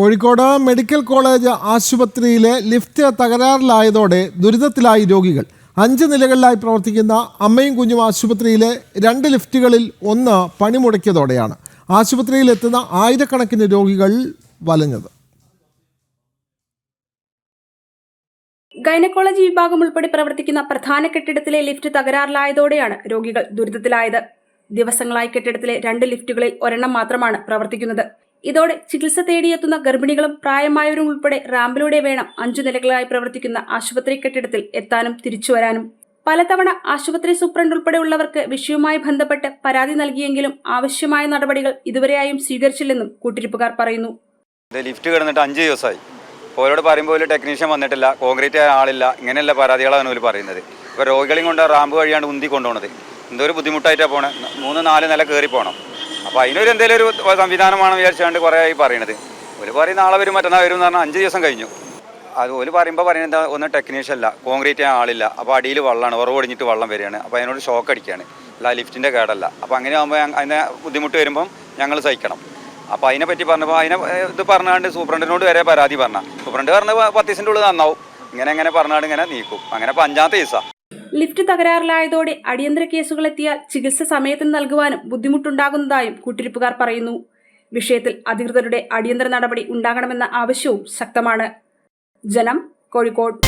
Kozhikode medical college ആശുപത്രിയിലെ lift തകരാറിലായതോടെ ദുരിതത്തിലായി രോഗികൾ. അഞ്ച് നിലകളിലായി പ്രവർത്തിക്കുന്ന അമ്മയും കുഞ്ഞും ആശുപത്രിയിലെ രണ്ട് ലിഫ്റ്റുകളിൽ ഒന്ന് പണിമുടക്കിയതോടെയാണ് ആശുപത്രിയിലെത്തുന്ന ആയിരക്കണക്കിന് രോഗികൾ വലഞ്ഞത്. ഗൈനക്കോളജി വിഭാഗം ഉൾപ്പെടെ പ്രവർത്തിക്കുന്ന പ്രധാന കെട്ടിടത്തിലെ ലിഫ്റ്റ് തകരാറിലായതോടെയാണ് രോഗികൾ ദുരിതത്തിലായത്. ദിവസങ്ങളായി കെട്ടിടത്തിലെ രണ്ട് ലിഫ്റ്റുകളിൽ ഒരെണ്ണം മാത്രമാണ് പ്രവർത്തിക്കുന്നത്. ഇതോടെ ചികിത്സ തേടിയെത്തുന്ന ഗർഭിണികളും പ്രായമായവരും ഉൾപ്പെടെ റാമ്പിലൂടെ വേണം അഞ്ചു നിലകളായി പ്രവർത്തിക്കുന്ന ആശുപത്രി കെട്ടിടത്തിൽ എത്താനും തിരിച്ചുവരാനും പലതവണ ആശുപത്രി സൂപ്രണ്ട് ഉൾപ്പെടെയുള്ളവർക്ക് വിഷയവുമായി ബന്ധപ്പെട്ട് പരാതി നൽകിയെങ്കിലും ആവശ്യമായ നടപടികൾ ഇതുവരെയായും സ്വീകരിച്ചില്ലെന്നും കൂട്ടിരിപ്പുകാർ പറയുന്നു. ലിഫ്റ്റ് കിടന്നിട്ട് അഞ്ച് ദിവസമായി. ഓരോട് പറയുമ്പോൾ ടെക്നീഷ്യൻ വന്നിട്ടില്ല കോൺക്രീറ്റ് ആളില്ല ഇങ്ങനെയുള്ള പരാതികളാണ് അവർ പറയുന്നത്. ഇപ്പോൾ രോഗികളെയും കൊണ്ട് റാമ്പ് വഴിയാണ് ഉന്തി കൊണ്ടുപോകുന്നത് എന്തോ ഒരു ബുദ്ധിമുട്ടായിട്ടാണ് പോണത് മൂന്ന് നാല് നില കയറി പോകണം അപ്പോൾ അതിനൊരു എന്തെങ്കിലും ഒരു സംവിധാനമാണെന്ന് വിചാരിച്ചുകൊണ്ട് കുറേ ആയി പറയണത്. ഒരു പറയും നാളെ വരും മറ്റന്നാൾ വരും എന്ന് പറഞ്ഞാൽ അഞ്ച് ദിവസം കഴിഞ്ഞു. അത് ഒരു പറയുമ്പോൾ പറയുന്നത് ഒന്ന് ടെക്നീഷ്യൻ അല്ല കോൺക്രീറ്റ് ചെയ്യാൻ ആളില്ല അപ്പോൾ അടിയിൽ വെള്ളമാണ് ഉറവ് ഒടിഞ്ഞിട്ട് വെള്ളം വരികയാണ്. അപ്പോൾ അതിനോട് ഷോക്ക് അടിക്കുകയാണ് അല്ല ലിഫ്റ്റിന്റെ കേടല്ല. അപ്പോൾ അങ്ങനെ ആകുമ്പോൾ അതിനെ ബുദ്ധിമുട്ട് വരുമ്പം ഞങ്ങൾ സഹിക്കണം. അപ്പോൾ അതിനെ പറ്റി പറഞ്ഞപ്പോൾ അതിനെ ഇത് പറഞ്ഞാണ്ട് സൂപ്രണ്ടിനോട് വരെ പരാതി പറഞ്ഞ സൂപ്രണ്ട് പറഞ്ഞ പത്ത് ദിവസത്തിന്റെ ഉള്ളിൽ നന്നാവും. ഇങ്ങനെ ഇങ്ങനെ പറഞ്ഞാണ്ട് ഇങ്ങനെ നീക്കും. അങ്ങനെ അഞ്ചാമത്തെ ദിവസമാണ് ലിഫ്റ്റ് തകരാറിലായതോടെ അടിയന്തര കേസുകളെത്തിയാൽ ചികിത്സ സമയത്തിന് നൽകുവാനും ബുദ്ധിമുട്ടുണ്ടാകുന്നതായും കൂട്ടിരിപ്പുകാർ പറയുന്നു. വിഷയത്തിൽ അധികൃതരുടെ അടിയന്തര നടപടി ഉണ്ടാകണമെന്ന ആവശ്യവും ശക്തമാണ്. ജനം കോഴിക്കോട്.